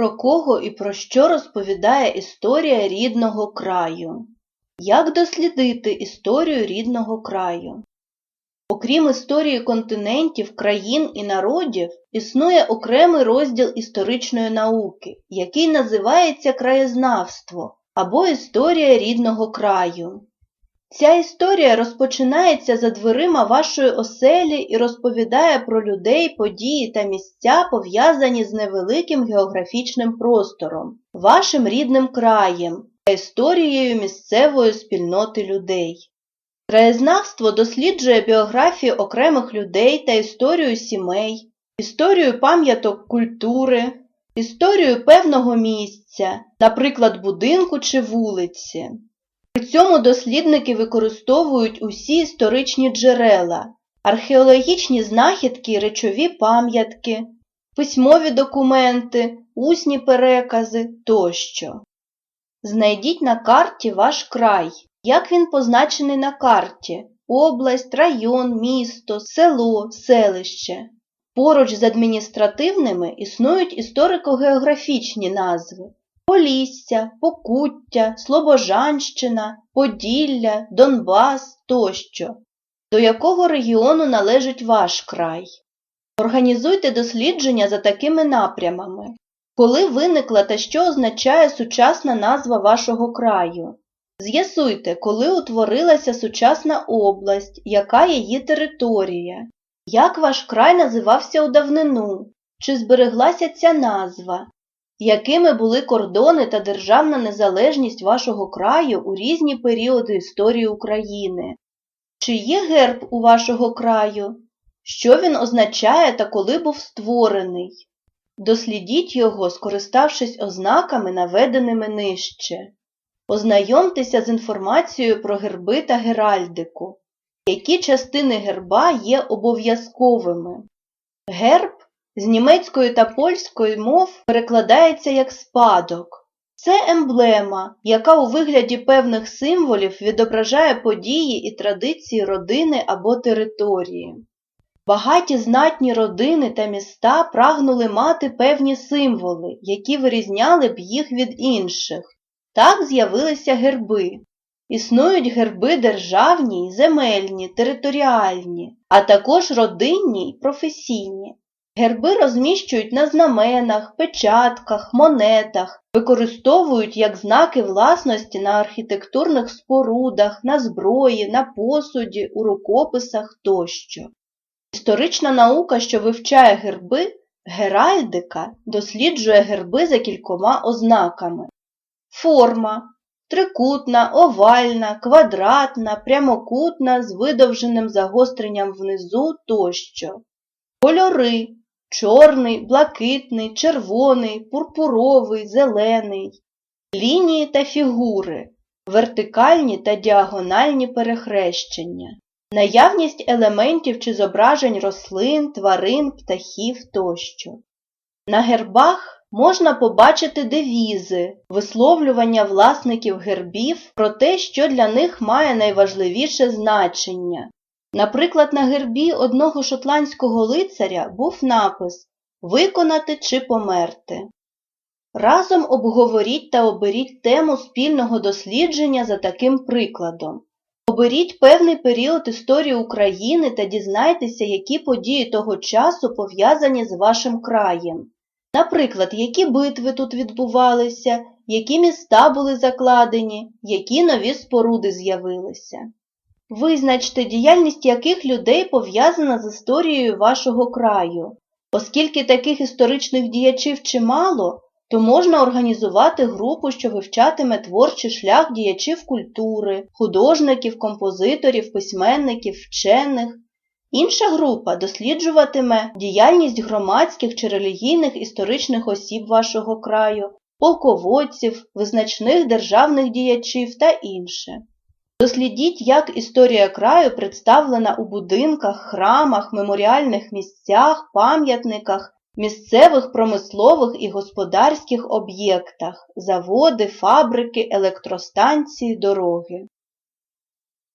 Про кого і про що розповідає історія рідного краю? Як дослідити історію рідного краю? Окрім історії континентів, країн і народів, існує окремий розділ історичної науки, який називається краєзнавство або історія рідного краю. Ця історія розпочинається за дверима вашої оселі і розповідає про людей, події та місця, пов'язані з невеликим географічним простором, вашим рідним краєм та історією місцевої спільноти людей. Краєзнавство досліджує біографії окремих людей та історію сімей, історію пам'яток культури, історію певного місця, наприклад, будинку чи вулиці. Цьому дослідники використовують усі історичні джерела, археологічні знахідки речові пам'ятки, письмові документи, усні перекази тощо. Знайдіть на карті ваш край, як він позначений на карті область, район, місто, село, селище. Поруч з адміністративними існують історико-географічні назви Полісся, Покуття, Слобожанщина, Поділля, Донбас тощо. До якого регіону належить ваш край? Організуйте дослідження за такими напрямами. Коли виникла та що означає сучасна назва вашого краю? З'ясуйте, коли утворилася сучасна область, яка її територія, як ваш край називався у давнину, чи збереглася ця назва, якими були кордони та державна незалежність вашого краю у різні періоди історії України? Чи є герб у вашого краю? Що він означає та коли був створений? Дослідіть його, скориставшись ознаками, наведеними нижче. Ознайомтеся з інформацією про герби та геральдику. Які частини герба є обов'язковими? Герб з німецької та польської мов перекладається як спадок. Це емблема, яка у вигляді певних символів відображає події і традиції родини або території. Багаті знатні родини та міста прагнули мати певні символи, які вирізняли б їх від інших. Так з'явилися герби. Існують герби державні земельні, територіальні, а також родинні й професійні. Герби розміщують на знаменах, печатках, монетах, використовують як знаки власності на архітектурних спорудах, на зброї, на посуді, у рукописах тощо. Історична наука, що вивчає герби, геральдика, досліджує герби за кількома ознаками. Форма трикутна, овальна, квадратна, прямокутна з видовженим загостренням внизу тощо. Кольори чорний, блакитний, червоний, пурпуровий, зелений. Лінії та фігури, вертикальні та діагональні перехрещення. Наявність елементів чи зображень рослин, тварин, птахів тощо. На гербах можна побачити девізи, висловлювання власників гербів про те, що для них має найважливіше значення. Наприклад, на гербі одного шотландського лицаря був напис Виконати чи померти. Разом обговоріть та оберіть тему спільного дослідження за таким прикладом. Оберіть певний період історії України та дізнайтеся, які події того часу пов'язані з вашим краєм. Наприклад, які битви тут відбувалися, які міста були закладені, які нові споруди з'явилися. Визначте, діяльність яких людей пов'язана з історією вашого краю. Оскільки таких історичних діячів чимало, то можна організувати групу, що вивчатиме творчий шлях діячів культури, художників, композиторів, письменників, вчених. Інша група досліджуватиме діяльність громадських чи релігійних історичних осіб вашого краю, полководців, визначних державних діячів та інше. Дослідіть, як історія краю представлена у будинках, храмах, меморіальних місцях, пам'ятниках, місцевих промислових і господарських об'єктах, заводи, фабрики, електростанції, дороги.